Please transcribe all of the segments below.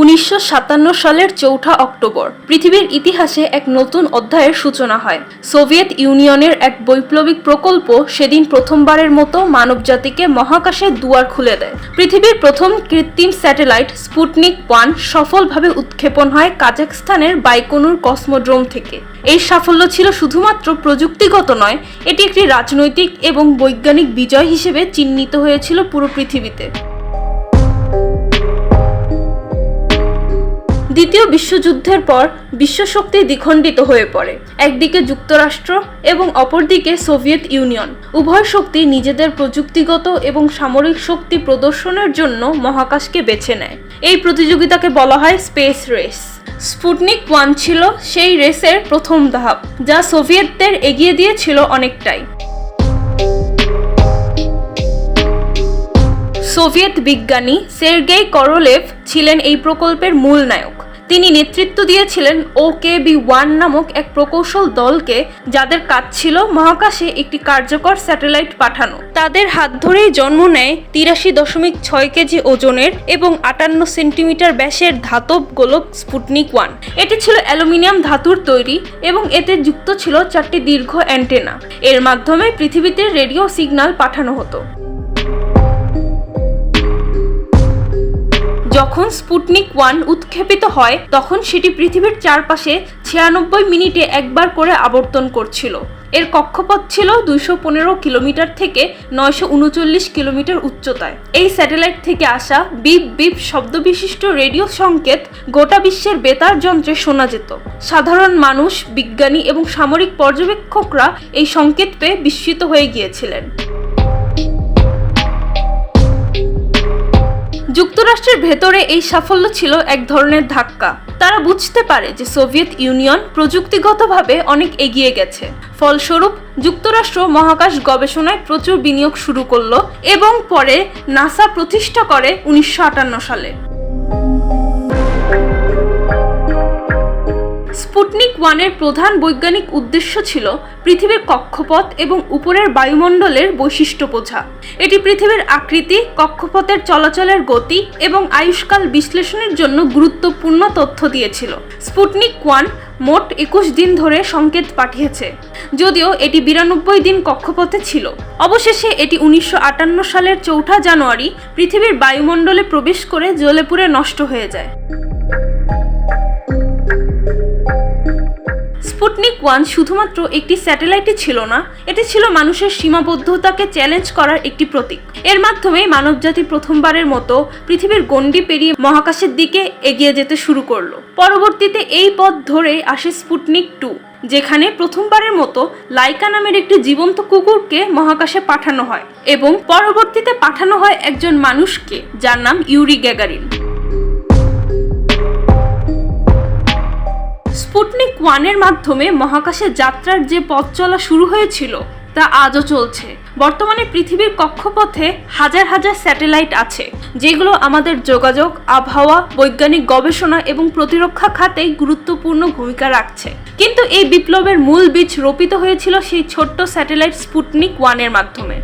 উনিশশো সাতান্ন সালের চৌঠা অক্টোবর, পৃথিবীর ইতিহাসে এক নতুন অধ্যায়ের সূচনা হয়। সোভিয়েত ইউনিয়নের এক বৈপ্লবিক প্রকল্প সেদিন প্রথমবারের মতো মানবজাতিকে মহাকাশে দুয়ার খুলে দেয়। পৃথিবীর প্রথম কৃত্রিম স্যাটেলাইট স্পুটনিক ওয়ান সফলভাবে উৎক্ষেপণ হয় কাজাকস্তানের বাইকনুর কসমোড্রোম থেকে। এই সাফল্য ছিল শুধুমাত্র প্রযুক্তিগত নয়, এটি একটি রাজনৈতিক এবং বৈজ্ঞানিক বিজয় হিসেবে চিহ্নিত হয়েছিল পুরো পৃথিবীতে। দ্বিতীয় বিশ্বযুদ্ধের পর বিশ্বশক্তি দ্বিখণ্ডিত হয়ে পড়ে। একদিকে যুক্তরাষ্ট্র এবং অপরদিকে সোভিয়েত ইউনিয়ন। উভয় শক্তি নিজেদের প্রযুক্তিগত এবং সামরিক শক্তি প্রদর্শনের জন্য মহাকাশকে বেছে নেয়। এই প্রতিযোগিতাকে বলা হয় স্পেস রেস। স্পুটনিক ওয়ান ছিল সেই রেসের প্রথম ধাপ, যা সোভিয়েতদের এগিয়ে দিয়েছিল অনেকটাই। সোভিয়েত বিজ্ঞানী সের্গেই করোলেভ ছিলেন এই প্রকল্পের মূল নায়ক। তিনি নেতৃত্ব দিয়েছিলেন ও কে বি ওয়ান নামক এক প্রকৌশল দলকে, যাদের কাজ ছিল মহাকাশে একটি কার্যকর স্যাটেলাইট পাঠানো। তাদের হাত ধরেই জন্ম নেয় তিরাশি দশমিক ছয় কেজি ওজনের এবং আটান্ন সেন্টিমিটার ব্যাসের ধাতব গোলক স্পুটনিক ওয়ান। এটি ছিল অ্যালুমিনিয়াম ধাতুর তৈরি এবং এতে যুক্ত ছিল চারটি দীর্ঘ অ্যান্টেনা। এর মাধ্যমে পৃথিবীতে রেডিও সিগন্যাল পাঠানো হতো। যখন স্পুটনিক ওয়ান উৎক্ষেপিত হয়, তখন সেটি পৃথিবীর চারপাশে ছিয়ানব্বই মিনিটে একবার করে আবর্তন করছিল। এর কক্ষপথ ছিল দুইশো পনেরো কিলোমিটার থেকে নয়শো উনচল্লিশ কিলোমিটার উচ্চতায়। এই স্যাটেলাইট থেকে আসা বিপ বিপ শব্দবিশিষ্ট রেডিও সংকেত গোটা বিশ্বের বেতার যন্ত্রে শোনা যেত। সাধারণ মানুষ, বিজ্ঞানী এবং সামরিক পর্যবেক্ষকরা এই সংকেত পেয়ে বিস্মিত হয়ে গিয়েছিলেন। যুক্তরাষ্ট্রের ভেতরে এই সাফল্য ছিল এক ধরনের ধাক্কা। তারা বুঝতে পারে যে সোভিয়েত ইউনিয়ন প্রযুক্তিগতভাবে অনেক এগিয়ে গেছে। ফলস্বরূপ, যুক্তরাষ্ট্র মহাকাশ গবেষণায় প্রচুর বিনিয়োগ শুরু করল এবং পরে নাসা প্রতিষ্ঠা করে উনিশশো আটান্ন সালে। ওয়ানের প্রধান বৈজ্ঞানিক উদ্দেশ্য ছিল পৃথিবীর কক্ষপথ এবং উপরের বায়ুমণ্ডলের বৈশিষ্ট্য বোঝা। এটি পৃথিবীর আকৃতি, কক্ষপথের চলাচলের গতি এবং আয়ুষ্কাল বিশ্লেষণের জন্য গুরুত্বপূর্ণ তথ্য দিয়েছিল। স্পুটনিক ওয়ান মোট একুশ দিন ধরে সংকেত পাঠিয়েছে। যদিও এটি বিরানব্বই দিন কক্ষপথে ছিল। অবশেষে এটি উনিশশো আটান্ন সালের চৌঠা জানুয়ারি পৃথিবীর বায়ুমণ্ডলে প্রবেশ করে জ্বলে পুড়ে নষ্ট হয়ে যায়। স্পুটনিক ওয়ান শুধুমাত্র একটি স্যাটেলাইটই ছিল না এটি ছিল মানুষের সীমাবদ্ধতাকে চ্যালেঞ্জ করার একটি প্রতীক। এর মাধ্যমে মানবজাতি প্রথমবারের মতো পৃথিবীর গণ্ডি পেরিয়ে মহাকাশের দিকে এগিয়ে যেতে শুরু করল। পরবর্তীতে এই পথ ধরে আসে স্পুটনিক টু, যেখানে প্রথমবারের মতো লাইকা নামের একটি জীবন্ত কুকুরকে মহাকাশে পাঠানো হয় এবং পরবর্তীতে পাঠানো হয় একজন মানুষকে, যার নাম ইউরি গ্যাগারিন। ওয়ানের মাধ্যমে মহাকাশে যাত্রার যে পথ চলা শুরু হয়েছিল, তা আজও চলছে। বর্তমানে পৃথিবীর কক্ষপথে হাজার হাজার স্যাটেলাইট আছে, যেগুলো আমাদের যোগাযোগ, আবহাওয়া, বৈজ্ঞানিক গবেষণা এবং প্রতিরক্ষা খাতে গুরুত্বপূর্ণ ভূমিকা রাখছে। কিন্তু এই বিপ্লবের মূল বীজ রোপিত হয়েছিল সেই ছোট্ট স্যাটেলাইট স্পুটনিক ওয়ানের মাধ্যমে।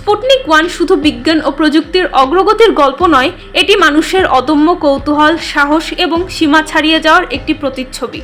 স্পুটনিক ওয়ান শুধু বিজ্ঞান ও প্রযুক্তির অগ্রগতির গল্প নয়, এটি মানুষের অদম্য কৌতূহল, সাহস এবং সীমা ছাড়িয়ে যাওয়ার একটি প্রতিচ্ছবি।